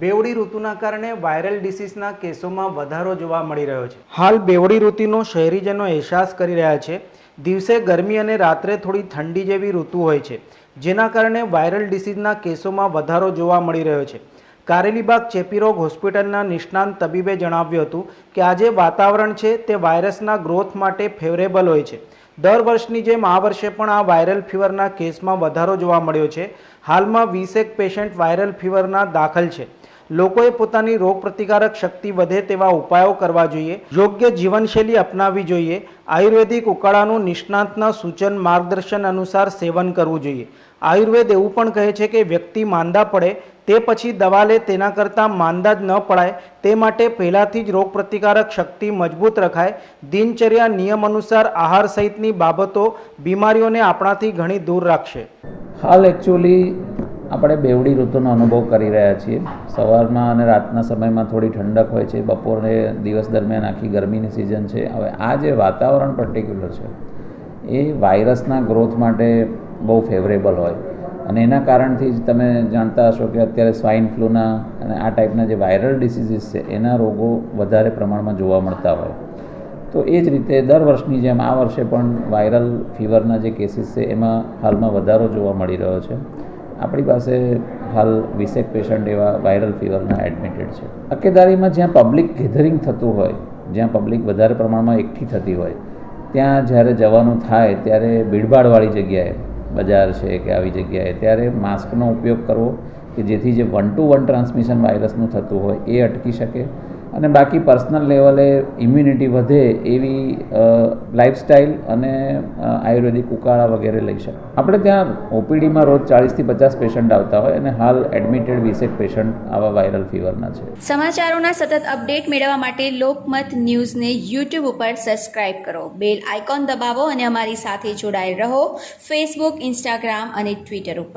બેવડી ઋતુના કારણે વાયરલ ડિસીઝના કેસોમાં વધારો જોવા મળી રહ્યો છે. હાલ બેવડી ઋતુનો શહેરીજનો અહેસાસ કરી રહ્યા છે. દિવસે ગરમી અને રાત્રે થોડી ઠંડી જેવી ઋતુ હોય છે, જેના કારણે વાયરલ ડિસીઝના કેસોમાં વધારો જોવા મળી રહ્યો છે. કારેલીબાગ ચેપીરોગ હોસ્પિટલના નિષ્ણાંત તબીબે જણાવ્યું હતું કે આજે વાતાવરણ છે તે વાયરસના ગ્રોથ માટે ફેવરેબલ હોય છે. દર વર્ષની જેમ આ વર્ષે પણ આ વાયરલ ફીવરના કેસમાં વધારો જોવા મળ્યો છે. હાલમાં વીસેક પેશન્ટ વાયરલ ફીવરના દાખલ છે. લોકોએ પોતાની રોગપ્રતિકારક શક્તિ વધે તેવા ઉપાયો કરવા જોઈએ, યોગ્ય જીવનશૈલી અપનાવવી જોઈએ, આયુર્વેદિક ઉકાળાનું નિષ્ણાંતના સૂચન માર્ગદર્શન અનુસાર સેવન કરવું જોઈએ. આયુર્વેદ એવું પણ કહે છે કે વ્યક્તિ માંદા પડે, તે પછી દવા લે તેના કરતાં માંદા જ ન પડાય, તે માટે પહેલાંથી જ રોગપ્રતિકારક શક્તિ મજબૂત રખાય. દિનચર્યા નિયમ અનુસાર આહાર સહિતની બાબતો બીમારીઓને આપણાથી ઘણી દૂર રાખશે. હાલ એકચ્યુઅલી આપણે બેવડી ઋતુનો અનુભવ કરી રહ્યા છીએ. સવારમાં અને રાતના સમયમાં થોડી ઠંડક હોય છે. બપોરે દિવસ દરમિયાન આખી ગરમીની સિઝન છે. હવે આ જે વાતાવરણ પર્ટિક્યુલર છે, એ વાયરસના ગ્રોથ માટે બહુ ફેવરેબલ હોય. અને એના કારણથી જ તમે જાણતા હશો કે અત્યારે સ્વાઇન ફ્લૂના અને આ ટાઈપના જે વાયરલ ડિસીઝીસ છે, એના રોગો વધારે પ્રમાણમાં જોવા મળતા હોય. તો એ જ રીતે દર વર્ષની જેમ આ વર્ષે પણ વાયરલ ફીવરના જે કેસીસ છે, એમાં હાલમાં વધારો જોવા મળી રહ્યો છે. આપણી પાસે હાલ વીસેક પેશન્ટ એવા વાયરલ ફીવરના એડમિટેડ છે. તકેદારીમાં જ્યાં પબ્લિક ગેધરિંગ થતું હોય, જ્યાં પબ્લિક વધારે પ્રમાણમાં એકઠી થતી હોય, ત્યાં જ્યારે જવાનું થાય ત્યારે ભીડભાડવાળી જગ્યાએ, બજાર છે કે આવી જગ્યાએ, ત્યારે માસ્કનો ઉપયોગ કરવો કે જેથી જે વન ટુ વન ટ્રાન્સમિશન વાયરસનું થતું હોય એ અટકી શકે. અને બાકી પર્સનલ લેવલે ઇમ્યુનિટી વધે એવી લાઇફસ્ટાઇલ અને આયુર્વેદિક ઉકાળા વગેરે લઈ શકે. આપણે ત્યાં ઓપીડીમાં રોજ ચાળીસથી પચાસ પેશન્ટ આવતા હોય અને હાલ એડમિટેડ વીસેક પેશન્ટ આવા વાયરલ ફીવરના છે. સમાચારોના સતત અપડેટ મેળવવા માટે લોકમત ન્યૂઝને યુટ્યુબ ઉપર સબસ્ક્રાઇબ કરો. બેલ આઇકોન દબાવો અને અમારી સાથે જોડાયેલ રહો. ફેસબુક ઇન્સ્ટાગ્રામ અને ટ્વિટર ઉપર.